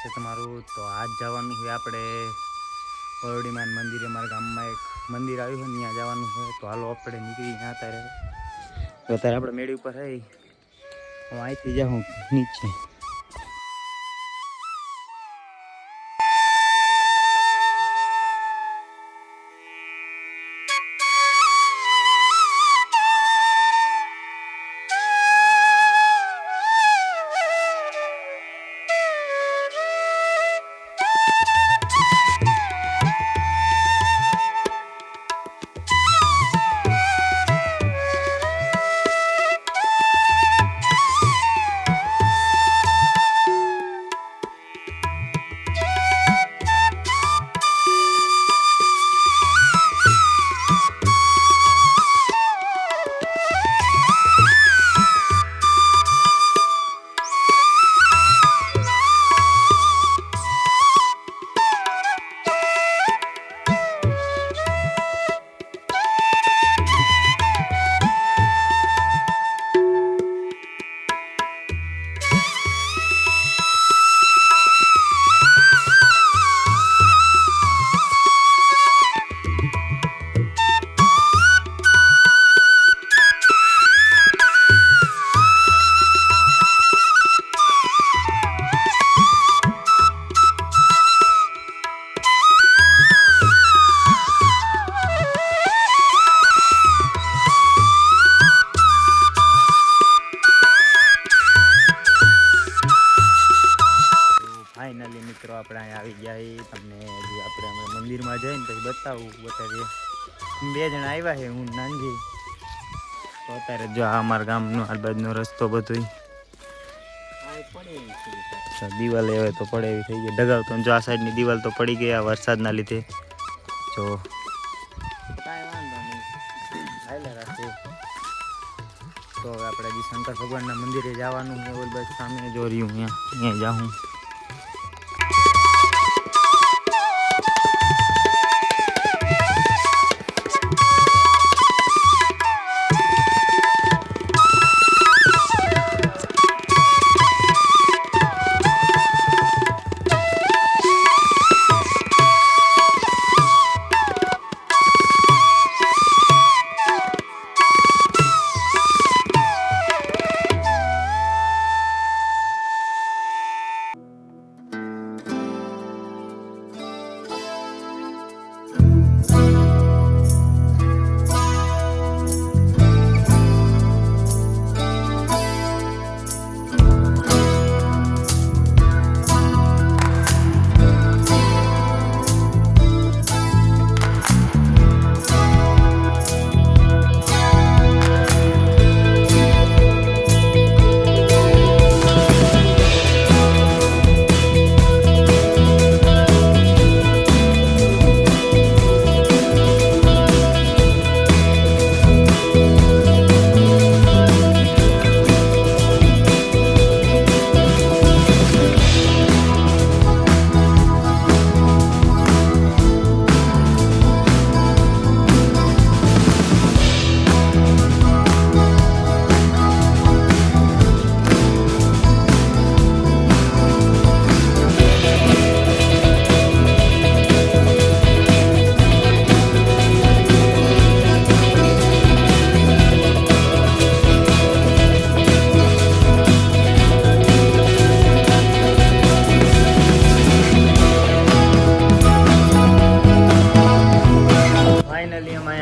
છે તમારું. તો આજ જવાનું છે આપણે વરડીમાન મંદિરે. મારા ગામમાં એક મંદિર આવ્યું છે, ત્યાં જવાનું છે. તો હાલો આપણે નીકળી ત્યાં અત્યારે. અત્યારે આપણે મેળી ઉપર હઈ. હું અહીંથી જાઉં નીચે. આપણે અહીંયા આવી ગયા છીએ. તમને હજી આપણે હમણાં મંદિરમાં જઈને પછી બતાવું. બતાવીએ. બે જણા આવ્યા છે હું નાનજી. તો અત્યારે જો આ અમારા ગામનો આ બાજુનો રસ્તો બધો દિવાલ હવે તો પડે એવી થઈ ગઈ. ડગાવ તો જો આ સાઈડની દિવાલ તો પડી ગઈ આ વરસાદના લીધે. જો. તો હવે આપણે હજી શંકર ભગવાનના મંદિરે જવાનું ઓલ બસ સામે જો રહ્યું અહીંયા અહીંયા જાઉં.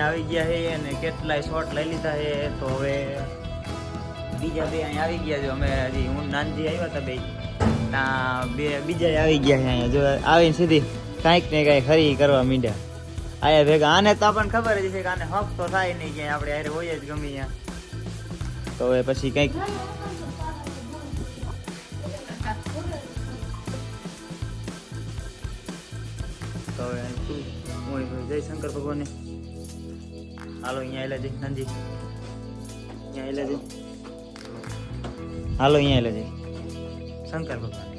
આવી ગયા છે અને કેટલાય શોટ લઈ લીધા છે. તો હવે બીજા બે અહીંયા આવી ગયા છે. અમે હજી હું નાનજી આવ્યા હતા બે ત્યાં બે, બીજા આવી ગયા છે અહીંયા. જો આવીને સીધી કાંઈક ને કાંઈક ખરી કરવા માંડ્યા. આયા ભેગા. આને તો આપણને ખબર જ છે કે આને હક તો થાય નહીં ક્યાંય આપણે હારે હોય જ ગમે ત્યાં. તો હવે પછી કંઈક તો જય શંકર ભગવાને. હાલો અહીંયા આવેલા જઈ નંદી અહીંયા આવેલા જઈ હાલો અહીંયા આવેલા જઈ શંકર ભગવાન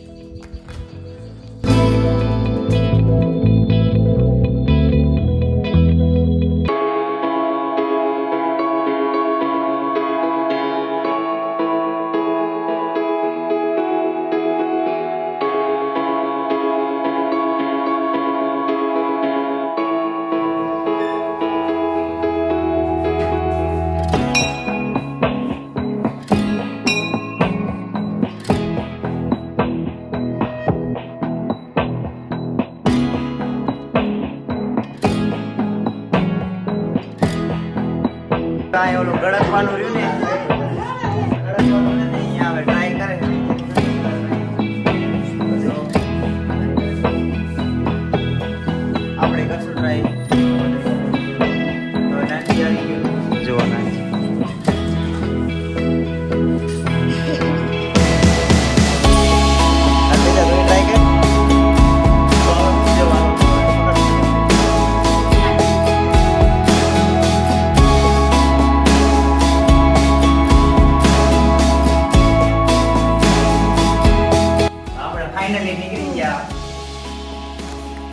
આ ઓલું ગળકવાનું રહ્યું ને.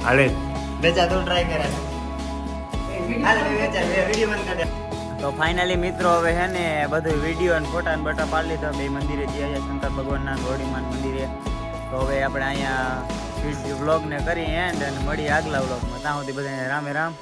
હાલે. બેચા તું ટ્રાય કરે હાલ બે બેચા બે વિડિયો બંધ કરી તો ફાઇનલી મિત્રો હવે હે ને બધું વીડિયો અને ફોટા ને બટા પાડી લીધા. બે મંદિરે જઈ આવ્યા શંકર ભગવાનના ગોળીમાન મંદિરે. તો હવે આપણે અહીંયા વ્લોગ ને કરી એન્ડ અને મળી આગલા વ્લોગમાં ત્યાં સુધી બધાને રામે રામ.